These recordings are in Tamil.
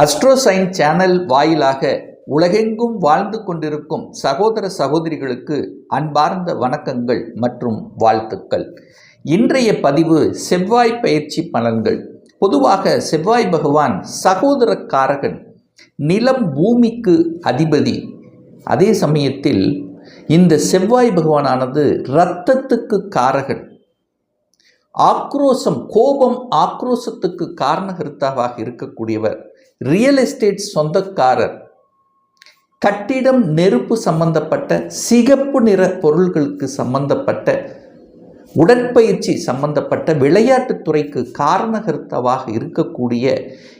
அஸ்ட்ரோசைன் சேனல் வாயிலாக உலகெங்கும் வாழ்ந்து கொண்டிருக்கும் சகோதர சகோதரிகளுக்கு அன்பார்ந்த வணக்கங்கள் மற்றும் வாழ்த்துக்கள். இன்றைய பதிவு செவ்வாய் பயிற்சி பலன்கள். பொதுவாக செவ்வாய் பகவான் சகோதரக்காரகன் நிலம் பூமிக்கு அதிபதி. அதே சமயத்தில் இந்த செவ்வாய் பகவானானது இரத்தத்துக்கு காரகன். ஆக்ரோசம் கோபம் ஆக்ரோசத்துக்கு காரணகர்த்தாவாக இருக்கக்கூடியவர். ரியல் எஸ்டேட் சொந்தக்காரர் கட்டிடம் நெருப்பு சம்பந்தப்பட்ட சிகப்பு நிற பொருள்களுக்கு சம்பந்தப்பட்ட உடற்பயிற்சி சம்பந்தப்பட்ட விளையாட்டுத்துறைக்கு காரணகர்த்தவாக இருக்கக்கூடிய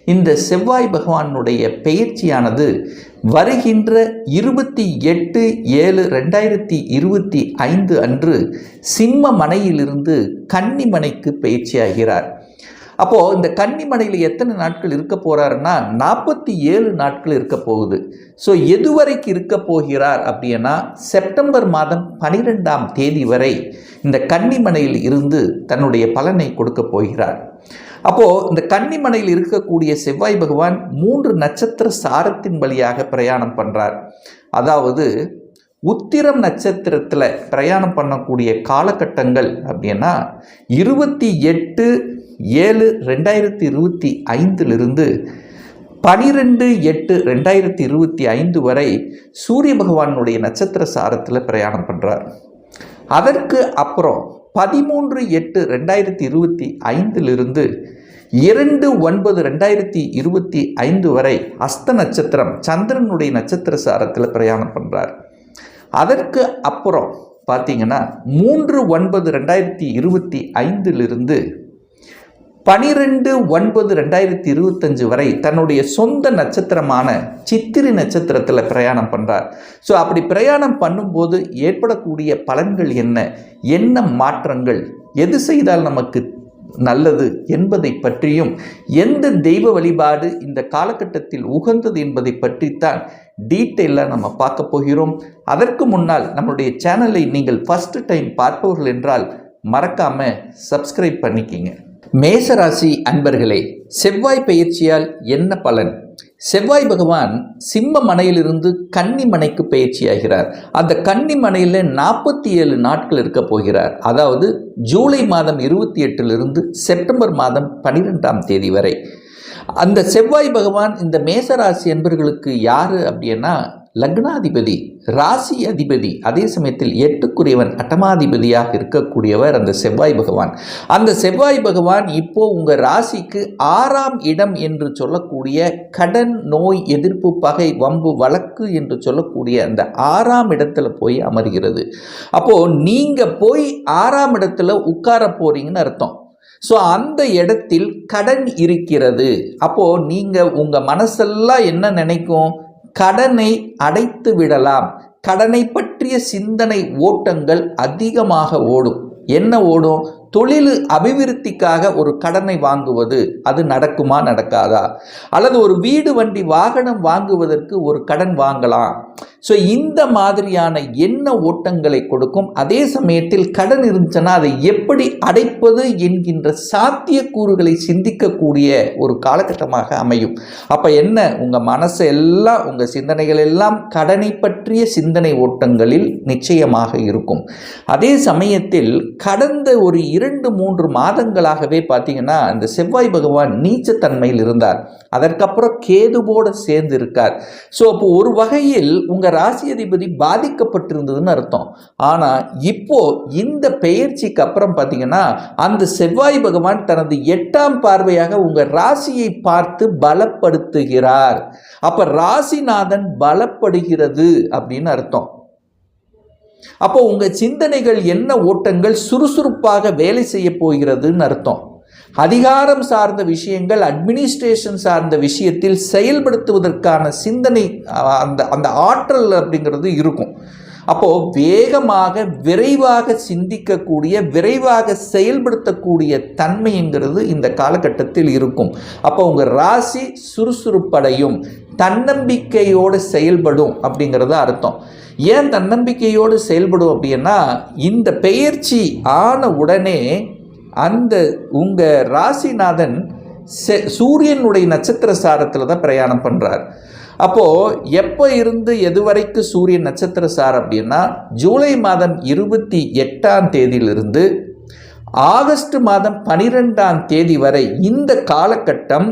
இந்த செவ்வாய் பகவானுடைய பெயர்ச்சியானது வருகின்ற இருபத்தி எட்டு ஏழு ரெண்டாயிரத்தி இருபத்தி ஐந்து அன்று சிம்ம மனையிலிருந்து கன்னிமனைக்கு பயிற்சியாகிறார் அப்போது இந்த கன்னிமனையில் எத்தனை நாட்கள் இருக்க போகிறாருன்னா நாற்பத்தி ஏழு நாட்கள் இருக்க போகுது. ஸோ எதுவரைக்கு இருக்க போகிறார் அப்படின்னா செப்டம்பர் மாதம் பனிரெண்டாம் தேதி வரை இந்த கன்னிமனையில் இருந்து தன்னுடைய பலனை கொடுக்க போகிறார். அப்போது இந்த கன்னிமனையில் இருக்கக்கூடிய செவ்வாய் பகவான் மூன்று நட்சத்திர சாரத்தின் வழியாக பிரயாணம் பண்ணுறார் அதாவது உத்திரம் நட்சத்திரத்தில் பிரயாணம் பண்ணக்கூடிய காலகட்டங்கள் அப்படின்னா இருபத்தி எட்டு ஏழு ரெண்டாயிரத்தி இருபத்தி ஐந்திலிருந்து பனிரெண்டு எட்டு ரெண்டாயிரத்தி இருபத்தி ஐந்து வரை சூரிய பகவானுடைய நட்சத்திர சாரத்தில் பிரயாணம் பண்ணுறார் அதற்கு அப்புறம் பதிமூன்று எட்டு ரெண்டாயிரத்தி இருபத்தி ஐந்திலிருந்து இரண்டு ஒன்பது ரெண்டாயிரத்தி இருபத்தி ஐந்து வரை அஸ்த நட்சத்திரம் சந்திரனுடைய நட்சத்திர சாரத்தில் பிரயாணம் பண்ணுறார் அதற்கு அப்புறம் பார்த்தீங்கன்னா மூன்று ஒன்பது ரெண்டாயிரத்தி இருபத்தி ஐந்திலிருந்து பனிரெண்டு ஒன்பது ரெண்டாயிரத்தி இருபத்தஞ்சு வரை தன்னுடைய சொந்த நட்சத்திரமான சித்திரை நட்சத்திரத்தில் பிரயாணம் பண்ணுறார் ஸோ அப்படி பிரயாணம் பண்ணும்போது ஏற்படக்கூடிய பலன்கள் என்ன? என்ன மாற்றங்கள்? எது செய்தால் நமக்கு நல்லது என்பதை பற்றியும் எந்த தெய்வ வழிபாடு இந்த காலகட்டத்தில் உகந்தது என்பதை பற்றித்தான் டீட்டெயிலாக நம்ம பார்க்க போகிறோம். அதற்கு முன்னால் நம்மளுடைய சேனலை நீங்கள் ஃபஸ்ட்டு டைம் பார்ப்பவர்கள் என்றால் மறக்காமல் சப்ஸ்கிரைப் பண்ணிக்கிங்க. மேசராசி அன்பர்களே செவ்வாய் பயிற்சியால் என்ன பலன்? செவ்வாய் பகவான் சிம்ம மனையிலிருந்து கன்னிமனைக்கு பயிற்சி பயிற்சியாகிறார் அந்த கன்னிமனையில் நாற்பத்தி ஏழு நாட்கள் இருக்க போகிறார். அதாவது ஜூலை மாதம் இருபத்தி எட்டிலிருந்து செப்டம்பர் மாதம் பன்னிரெண்டாம் தேதி வரை. அந்த செவ்வாய் பகவான் இந்த மேசராசி என்பர்களுக்கு யார் அப்படின்னா லக்னாதிபதி ராசி அதிபதி அதே சமயத்தில் எட்டுக்குரியவன் அட்டமாதிபதியாக இருக்கக்கூடியவர் அந்த செவ்வாய் பகவான். அந்த செவ்வாய் பகவான் இப்போ உங்கள் ராசிக்கு ஆறாம் இடம் என்று சொல்லக்கூடிய கடன் நோய் எதிர்ப்பு பகை வம்பு வழக்கு என்று சொல்லக்கூடிய அந்த ஆறாம் இடத்துல போய் அமர்கிறது. அப்போது நீங்கள் போய் ஆறாம் இடத்துல உட்கார போறீங்கன்னு அர்த்தம். ஸோ அந்த இடத்தில் கடன் இருக்கிறது. அப்போது நீங்கள் உங்கள் மனசெல்லாம் என்ன நினைக்கும்? கடனை அடைத்து விடலாம். கடனை பற்றிய சிந்தனை ஓட்டங்கள் அதிகமாக ஓடும். என்ன ஓடும்? தொழில் அபிவிருத்திக்காக ஒரு கடனை வாங்குவது அது நடக்குமா நடக்காதா? அல்லது ஒரு வீடு வண்டி வாகனம் வாங்குவதற்கு ஒரு கடன் வாங்கலாம். ஸோ இந்த மாதிரியான எண்ண ஓட்டங்களை கொடுக்கும். அதே சமயத்தில் கடன் இருந்துச்சுன்னா அதை எப்படி அடைப்பது என்கின்ற சாத்தியக்கூறுகளை சிந்திக்கக்கூடிய ஒரு காலகட்டமாக அமையும். அப்போ என்ன? உங்கள் மனசை எல்லாம் உங்கள் சிந்தனைகள் எல்லாம் கடனை பற்றிய சிந்தனை ஓட்டங்களில் நிச்சயமாக இருக்கும். அதே சமயத்தில் கடந்த ஒரு இரண்டு மூன்று மாதங்களாகவே பார்த்தீங்கன்னா இந்த செவ்வாய் பகவான் நீச்சத்தன்மையில் இருந்தார். அதற்கப்புறம் கேதுவோடு சேர்ந்து இருக்கார் ஸோ அப்போ ஒரு வகையில் உங்கள் ராசி அதிபதி பாதிக்கப்பட்டிருந்ததுன்னு அர்த்தம். ஆனால் இப்போ இந்த பெயர்ச்சிக்கு அப்புறம் பார்த்தீங்கன்னா அந்த செவ்வாய் பகவான் தனது எட்டாம் பார்வையாக உங்கள் ராசியை பார்த்து பலப்படுத்துகிறார். அப்போ ராசிநாதன் பலப்படுகிறது அப்படின்னு அர்த்தம். அப்போ உங்கள் சிந்தனைகள் என்ன ஓட்டங்கள் சுறுசுறுப்பாக வேலை செய்ய போகிறதுன்னு அர்த்தம். அதிகாரம் சார்ந்த விஷயங்கள் அட்மினிஸ்ட்ரேஷன் சார்ந்த விஷயத்தில் செயல்படுத்துவதற்கான சிந்தனை அந்த அந்த ஆற்றல் அப்படிங்கிறது இருக்கும். அப்போது வேகமாக விரைவாக சிந்திக்கக்கூடிய விரைவாக செயல்படுத்தக்கூடிய தன்மைங்கிறது இந்த காலகட்டத்தில் இருக்கும். அப்போ உங்கள் ராசி சுறுசுறுப்படையும் தன்னம்பிக்கையோடு செயல்படும் அப்படிங்கிறத அர்த்தம். ஏன் தன்னம்பிக்கையோடு செயல்படும் அப்படின்னா இந்த பெயர்ச்சி ஆன உடனே அந்த உங்கள் ராசிநாதன் செ- சூரியனுடைய நட்சத்திர சாரத்தில் தான் பிரயாணம் பண்ணுறார் அப்போது எப்போ இருந்து எது வரைக்கும் சூரியன் நட்சத்திர சார் அப்படின்னா ஜூலை மாதம் இருபத்தி எட்டாம் தேதியிலிருந்து ஆகஸ்ட் மாதம் பனிரெண்டாம் தேதி வரை இந்த காலகட்டம்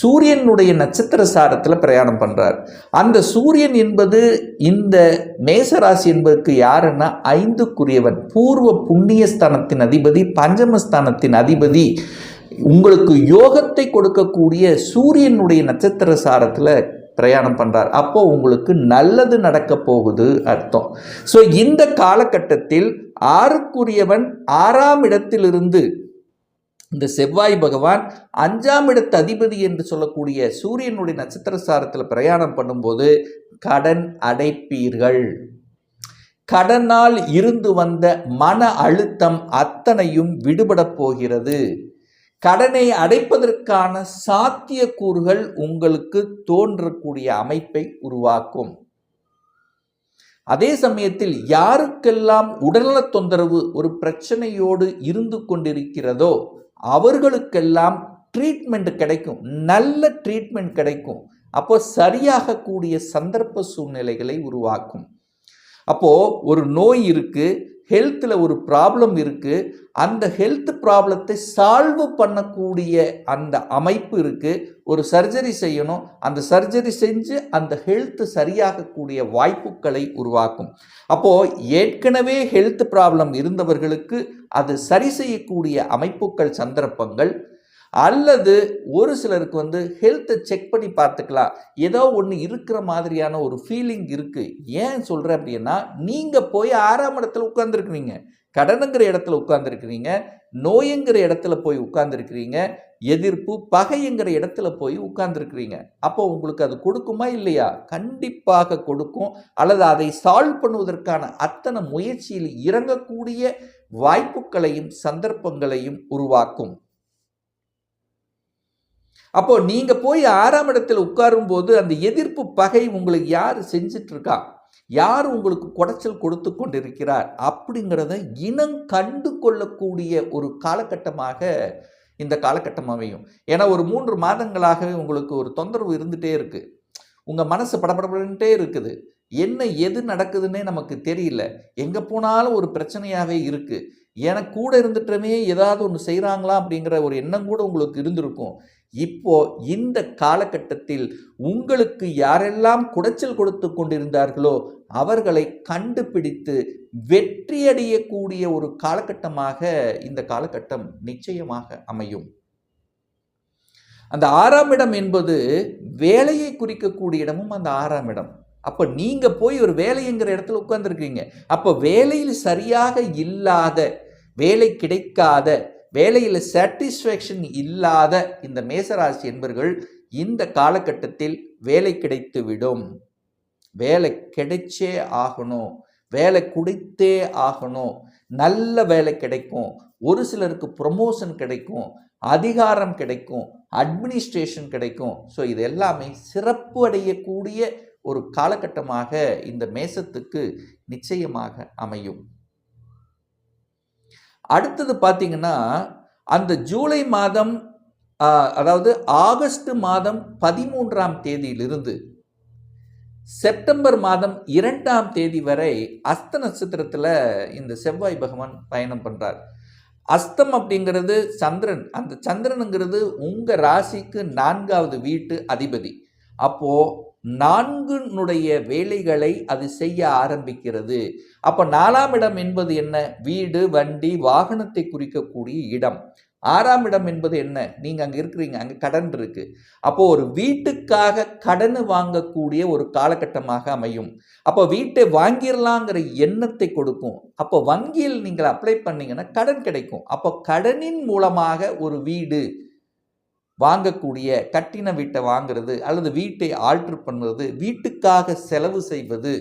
சூரியனுடைய நட்சத்திர சாரத்தில் பிரயாணம் பண்ணுறார் அந்த சூரியன் என்பது இந்த மேசராசி என்பதற்கு யாருன்னா ஐந்துக்குரியவன். பூர்வ புண்ணியஸ்தானத்தின் அதிபதி பஞ்சமஸ்தானத்தின் அதிபதி. உங்களுக்கு யோகத்தை கொடுக்கக்கூடிய சூரியனுடைய நட்சத்திர சாரத்தில் பிரயாணம் பண்ணுறார் அப்போது உங்களுக்கு நல்லது நடக்க போகுது அர்த்தம். ஸோ இந்த காலகட்டத்தில் ஆறுக்குரியவன் ஆறாம் இடத்திலிருந்து இந்த செவ்வாய் பகவான் அஞ்சாம் இடத்து அதிபதி என்று சொல்லக்கூடிய சூரியனுடைய நட்சத்திர சாரத்தில் பிரயாணம் பண்ணும்போது கடன் அடைப்பீர்கள். கடனால் இருந்து வந்த மன அழுத்தம் அத்தனையும் விடுபடப் போகிறது. கடனை அடைப்பதற்கான சாத்தியக்கூறுகள் உங்களுக்கு தோன்றக்கூடிய அமைப்பை உருவாக்கும். அதே சமயத்தில் யாருக்கெல்லாம் உடல்நலத் தொந்தரவு ஒரு பிரச்சனையோடு இருந்து கொண்டிருக்கிறதோ அவர்களுக்கெல்லாம் ட்ரீட்மெண்ட் கிடைக்கும். நல்ல ட்ரீட்மெண்ட் கிடைக்கும். அப்போ சரியாகக்கூடிய சந்தர்ப்ப சூழ்நிலைகளை உருவாக்கும். அப்போது ஒரு நோய் இருக்குது ஹெல்த்தில் ஒரு ப்ராப்ளம் இருக்குது அந்த ஹெல்த் ப்ராப்ளத்தை சால்வ் பண்ணக்கூடிய அந்த அமைப்பு இருக்குது ஒரு சர்ஜரி செய்யணும் அந்த சர்ஜரி செஞ்சு அந்த ஹெல்த் சரியாகக்கூடிய வாய்ப்புகளை உருவாக்கும். அப்போ ஏற்கனவே ஹெல்த் ப்ராப்ளம் இருந்தவர்களுக்கு அது சரி செய்யக்கூடிய அமைப்புகள் சந்தர்ப்பங்கள் அல்லது ஒரு சிலருக்கு வந்து ஹெல்த்தை செக் பண்ணி பார்த்துக்கலாம். ஏதோ ஒன்று இருக்கிற மாதிரியான ஒரு ஃபீலிங் இருக்குது ஏன் சொல்கிறேன் அப்படின்னா நீங்கள் போய் ஆறாம் இடத்துல உட்காந்துருக்குறீங்க கடனுங்கிற இடத்துல உட்காந்துருக்குறீங்க நோயுங்கிற இடத்துல போய் உட்காந்துருக்குறீங்க எதிர்ப்பு பகைங்கிற இடத்துல போய் உட்கார்ந்துருக்கிறீங்க. அப்போ உங்களுக்கு அது கொடுக்குமா இல்லையா? கண்டிப்பாக கொடுக்கும். அல்லது அதை சால்வ் பண்ணுவதற்கான அத்தனை முயற்சியில் இறங்கக்கூடிய வாய்ப்புகளையும் சந்தர்ப்பங்களையும் உருவாக்கும். அப்போ நீங்க போய் ஆறாம் இடத்துல உட்காரும்போது அந்த எதிர்ப்பு பகை உங்களுக்கு யார் செஞ்சிட்டு இருக்கா யார் உங்களுக்கு குடைச்சல் கொடுத்து கொண்டிருக்கிறார்? அப்படிங்கிறத இனம் கண்டு கொள்ளக்கூடிய ஒரு காலகட்டமாக இந்த காலகட்டம் அமையும். ஏன்னா ஒரு மூன்று மாதங்களாகவே உங்களுக்கு ஒரு தொந்தரவு இருந்துகிட்டே இருக்கு. உங்கள் மனசு படபடபடன்ட்டே இருக்குது. என்ன எது நடக்குதுன்னே நமக்கு தெரியல. எங்கே போனாலும் ஒரு பிரச்சனையாகவே இருக்குது எனக்கு கூட இருந்துட்டமே ஏதாவது ஒன்று செய்கிறாங்களா அப்படிங்கிற ஒரு எண்ணம் கூட உங்களுக்கு இருந்திருக்கும். இப்போ இந்த காலகட்டத்தில் உங்களுக்கு யாரெல்லாம் குடைச்சல் கொடுத்து கொண்டிருந்தார்களோ அவர்களை கண்டுபிடித்து வெற்றியடையக்கூடிய ஒரு காலகட்டமாக இந்த காலகட்டம் நிச்சயமாக அமையும். அந்த ஆறாம் இடம் என்பது வேலையை குறிக்கக்கூடிய இடமும் அந்த ஆறாம் இடம். அப்போ நீங்க போய் ஒரு வேலைங்கிற இடத்துல உட்கார்ந்துருக்கீங்க அப்போ வேலையில் சரியாக இல்லாத வேலை கிடைக்காத வேலையில் சாட்டிஸ்ஃபேக்ஷன் இல்லாத இந்த மேசராசி என்பர்கள் இந்த காலகட்டத்தில் வேலை கிடைத்து விடும். வேலை கிடைச்சே ஆகணும். வேலை குடித்தே ஆகணும். நல்ல வேலை கிடைக்கும். ஒரு சிலருக்கு ப்ரொமோஷன் கிடைக்கும். அதிகாரம் கிடைக்கும். அட்மினிஸ்ட்ரேஷன் கிடைக்கும். ஸோ இது எல்லாமே சிறப்பு அடையக்கூடிய ஒரு காலகட்டமாக இந்த மேசத்துக்கு நிச்சயமாக அமையும். அடுத்தது பார்த்தீங்கன்னா அந்த ஜூலை மாதம் அதாவது ஆகஸ்ட் மாதம் பதிமூன்றாம் தேதியிலிருந்து செப்டம்பர் மாதம் இரண்டாம் தேதி வரை அஸ்த நட்சத்திரத்தில் இந்த செவ்வாய் பகவான் பயணம் பண்ணுறார் அஸ்தம் அப்படிங்கிறது சந்திரன். அந்த சந்திரனுங்கிறது உங்கள் ராசிக்கு நான்காவது வீட்டு அதிபதி. அப்போது நான்குனுடைய வேலைகளை அது செய்ய ஆரம்பிக்கிறது. அப்போ நாலாம் இடம் என்பது என்ன? வீடு வண்டி வாகனத்தை குறிக்கக்கூடிய இடம். ஆறாம் இடம் என்பது என்ன? நீங்க அங்க இருக்கிறீங்க அங்க கடன் இருக்கு. அப்போ ஒரு வீட்டுக்காக கடன் வாங்கக்கூடிய ஒரு காலகட்டமாக அமையும். அப்போ வீட்டை வாங்கிடலாங்கிற எண்ணத்தை கொடுக்கும். அப்போ வங்கியில் நீங்கள் அப்ளை பண்ணீங்கன்னா கடன் கிடைக்கும். அப்போ கடனின் மூலமாக ஒரு வீடு வாங்கக்கூடிய கட்டின வீட்டை வாங்குறது அல்லது வீட்டை ஆல்ட்ரு பண்ணுறது வீட்டுக்காக செலவு செய்வது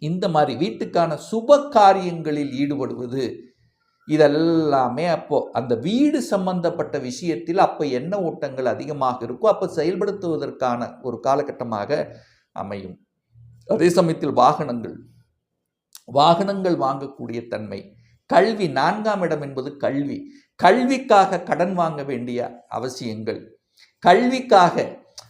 இந்த மாதிரி வீட்டுக்கான சுப காரியங்களில் ஈடுபடுவது இதெல்லாமே அப்போ அந்த வீடு சம்பந்தப்பட்ட விஷயத்தில் அப்போ என்ன ஓட்டங்கள் அதிகமாக இருக்கோ அப்போ செயல்படுத்துவதற்கான ஒரு காலகட்டமாக அமையும். அதே சமயத்தில் வாகனங்கள். வாகனங்கள் வாங்கக்கூடிய தன்மை. கல்வி நான்காம் இடம் என்பது கல்வி. கல்விக்காக கடன் வாங்க வேண்டிய அவசியங்கள். கல்விக்காக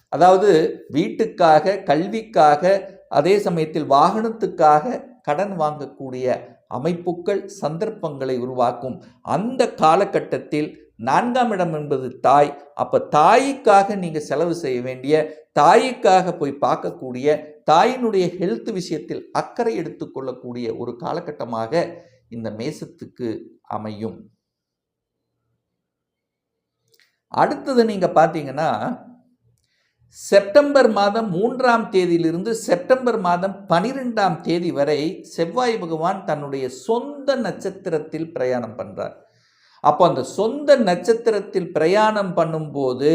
அதாவது வீட்டுக்காக கல்விக்காக அதே சமயத்தில் வாகனத்துக்காக கடன் வாங்கக்கூடிய அமைப்புகள் சந்தர்ப்பங்களை உருவாக்கும். அந்த காலகட்டத்தில் நான்காம் இடம் என்பது தாய். அப்போ தாய்க்காக நீங்கள் செலவு செய்ய வேண்டிய தாய்க்காக போய் பார்க்கக்கூடிய தாயினுடைய ஹெல்த் விஷயத்தில் அக்கறை எடுத்துக்கொள்ளக்கூடிய ஒரு காலகட்டமாக இந்த மேசத்துக்கு அமையும். அடுத்தது நீங்கள் பார்த்தீங்கன்னா செப்டம்பர் மாதம் மூன்றாம் தேதியிலிருந்து செப்டம்பர் மாதம் பனிரெண்டாம் தேதி வரை செவ்வாய் பகவான் தன்னுடைய சொந்த நட்சத்திரத்தில் பிரயாணம் பண்ணுறார் அப்போ அந்த சொந்த நட்சத்திரத்தில் பிரயாணம் பண்ணும்போது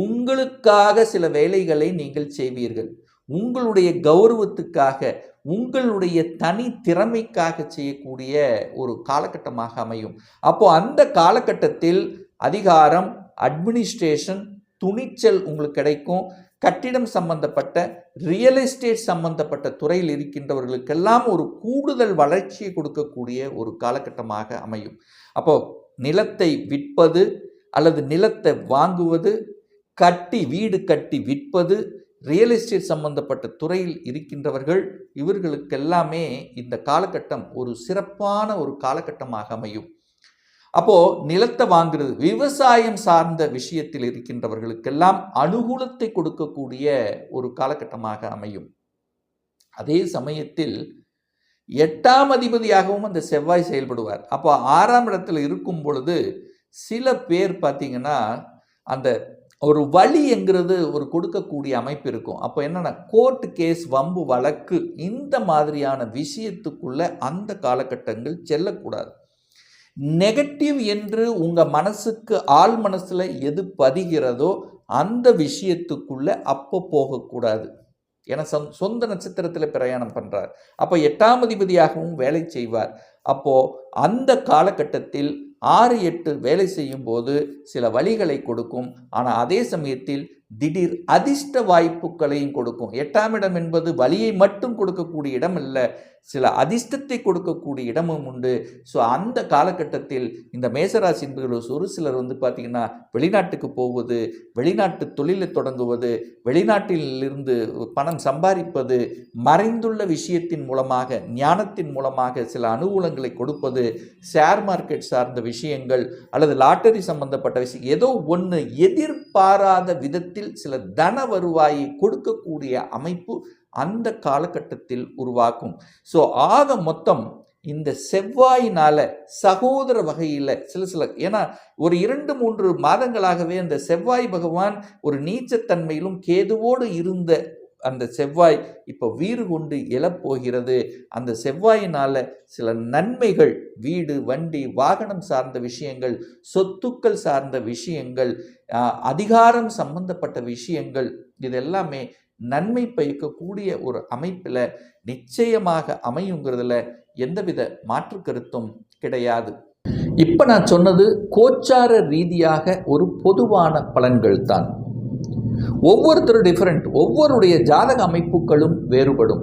உங்களுக்காக சில வேலைகளை நீங்கள் செய்வீர்கள். உங்களுடைய கௌரவத்துக்காக உங்களுடைய தனி திறமைக்காக செய்யக்கூடிய ஒரு காலகட்டமாக அமையும். அப்போ அந்த காலகட்டத்தில் அதிகாரம் அட்மினிஸ்ட்ரேஷன் துணிச்சல் உங்களுக்கு கிடைக்கும். கட்டிடம் சம்பந்தப்பட்ட ரியல் எஸ்டேட் சம்பந்தப்பட்ட துறையில் இருக்கின்றவர்களுக்கெல்லாம் ஒரு கூடுதல் வளர்ச்சியை கொடுக்கக்கூடிய ஒரு காலகட்டமாக அமையும். அப்போ நிலத்தை விற்பது அல்லது நிலத்தை வாங்குவது கட்டி வீடு கட்டி விற்பது ரியல் எஸ்டேட் சம்பந்தப்பட்ட துறையில் இருக்கின்றவர்கள் இவர்களுக்கெல்லாமே இந்த காலகட்டம் ஒரு சிறப்பான ஒரு காலகட்டமாக அமையும். அப்போது நிலத்தை வாங்குறது விவசாயம் சார்ந்த விஷயத்தில் இருக்கின்றவர்களுக்கெல்லாம் அனுகூலத்தை கொடுக்கக்கூடிய ஒரு காலகட்டமாக அமையும். அதே சமயத்தில் எட்டாம் அதிபதியாகவும் அந்த செவ்வாய் செயல்படுவார். அப்போ ஆறாம் இடத்துல இருக்கும் பொழுது சில பேர் பார்த்தீங்கன்னா அந்த ஒரு வழி என்கிறது ஒரு கொடுக்கக்கூடிய அமைப்பு இருக்கும். அப்போ என்னென்னா கோர்ட் கேஸ் வம்பு வழக்கு இந்த மாதிரியான விஷயத்துக்குள்ளே அந்த காலகட்டங்கள் செல்லக்கூடாது. நெகட்டிவ் என்று உங்கள் மனசுக்கு ஆள் மனசில் எது பதிகிறதோ அந்த விஷயத்துக்குள்ளே அப்போ போகக்கூடாது. ஏன்னா சொந் சொந்த நட்சத்திரத்தில் பிரயாணம் பண்ணுறார் அப்போ எட்டாம் அதிபதியாகவும் வேலை செய்வார். அப்போது அந்த காலகட்டத்தில் ஆறு எட்டு வேலை செய்யும் போது சில வழிகளை கொடுக்கும். ஆனால் அதே சமயத்தில் திடீர் அதிர்ஷ்ட வாய்ப்புகளையும் கொடுக்கும். எட்டாம் இடம் என்பது வழியை மட்டும் கொடுக்கக்கூடிய இடம் இல்லை சில அதிர்ஷ்டத்தை கொடுக்கக்கூடிய இடமும் உண்டு. ஸோ அந்த காலகட்டத்தில் இந்த மேசராசி என்பதில் ஒரு சிலர் வந்து பார்த்திங்கன்னா வெளிநாட்டுக்கு போவது வெளிநாட்டு தொழிலை தொடங்குவது வெளிநாட்டில் இருந்து பணம் சம்பாதிப்பது மறைந்துள்ள விஷயத்தின் மூலமாக ஞானத்தின் மூலமாக சில அனுகூலங்களை கொடுப்பது ஷேர் மார்க்கெட் சார்ந்த விஷயங்கள் அல்லது லாட்டரி சம்பந்தப்பட்ட விஷயம் ஏதோ ஒன்று எதிர்பாராத விதத்தில் சில தன வருவாயை கொடுக்கக்கூடிய அமைப்பு அந்த காலகட்டத்தில் உருவாக்கும் ஸோ ஆக மொத்தம் இந்த செவ்வாயினால சகோதர வகையில் சில சில ஏன்னா ஒரு இரண்டு மூன்று மாதங்களாகவே அந்த செவ்வாய் பகவான் ஒரு நீச்சத்தன்மையிலும் கேதுவோடு இருந்த அந்த செவ்வாய் இப்போ வீறு கொண்டு எழப்போகிறது. அந்த செவ்வாயினால சில நன்மைகள் வீடு வண்டி வாகனம் சார்ந்த விஷயங்கள் சொத்துக்கள் சார்ந்த விஷயங்கள் அதிகாரம் சம்பந்தப்பட்ட விஷயங்கள் இது எல்லாமே நன்மை பயக்கக்கூடிய ஒரு அமைப்பில் நிச்சயமாக அமையுங்கிறதுல எந்தவித மாற்று கருத்தும் கிடையாது. இப்போ நான் சொன்னது கோச்சார ரீதியாக ஒரு பொதுவான பலன்கள் தான் ஒவ்வொருத்தரும் டிஃப்ரெண்ட் ஒவ்வொருடைய ஜாதக அமைப்புகளும் வேறுபடும்.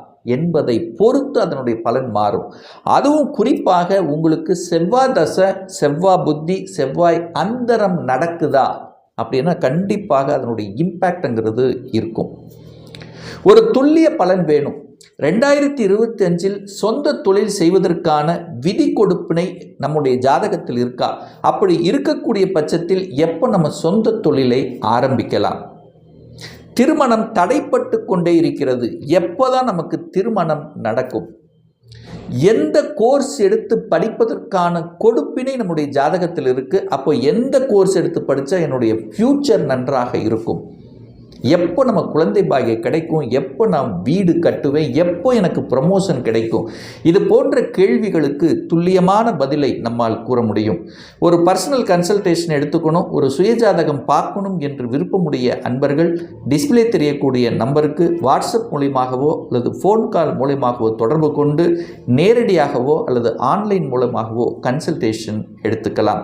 என்பதை பொறுத்து அதனுடைய பலன் மாறும். அதுவும் குறிப்பாக உங்களுக்கு செவ்வாய் தசை செவ்வாய் புத்தி செவ்வாய் அந்தரம் நடக்குதா அப்படின்னா கண்டிப்பாக அதனுடைய இம்பேக்டுங்கிறது இருக்கும். ஒரு துல்லிய பலன் வேணும். ரெண்டாயிரத்தி இருபத்தி அஞ்சில் சொந்த தொழில் செய்வதற்கான விதி கொடுப்பினை நம்முடைய ஜாதகத்தில் இருக்கா? அப்படி இருக்கக்கூடிய பட்சத்தில் எப்போ நம்ம சொந்த தொழிலை ஆரம்பிக்கலாம்? திருமணம் தடைப்பட்டு கொண்டே இருக்கிறது. எப்போதான் நமக்கு திருமணம் நடக்கும்? எந்த கோர்ஸ் எடுத்து படிப்பதற்கான கொடுப்பினை நம்முடைய ஜாதகத்தில் இருக்குது அப்போ எந்த கோர்ஸ் எடுத்து படித்தா என்னுடைய ஃப்யூச்சர் நன்றாக இருக்கும்? எப்போ நம்ம குழந்தை பாகியம் கிடைக்கும்? எப்போ நான் வீடு கட்டுவேன்? எப்போ எனக்கு ப்ரமோஷன் கிடைக்கும்? இது போன்ற கேள்விகளுக்கு துல்லியமான பதிலை நம்மால் கூற முடியும். ஒரு பர்சனல் கன்சல்டேஷன் எடுத்துக்கணும் ஒரு சுயஜாதகம் பார்க்கணும் என்று விருப்பமுடைய அன்பர்கள் டிஸ்ப்ளே தெரியக்கூடிய நம்பருக்கு வாட்ஸ்அப் மூலியமாகவோ அல்லது ஃபோன் கால் மூலியமாகவோ தொடர்பு கொண்டு நேரடியாகவோ அல்லது ஆன்லைன் மூலமாகவோ கன்சல்டேஷன் எடுத்துக்கலாம்.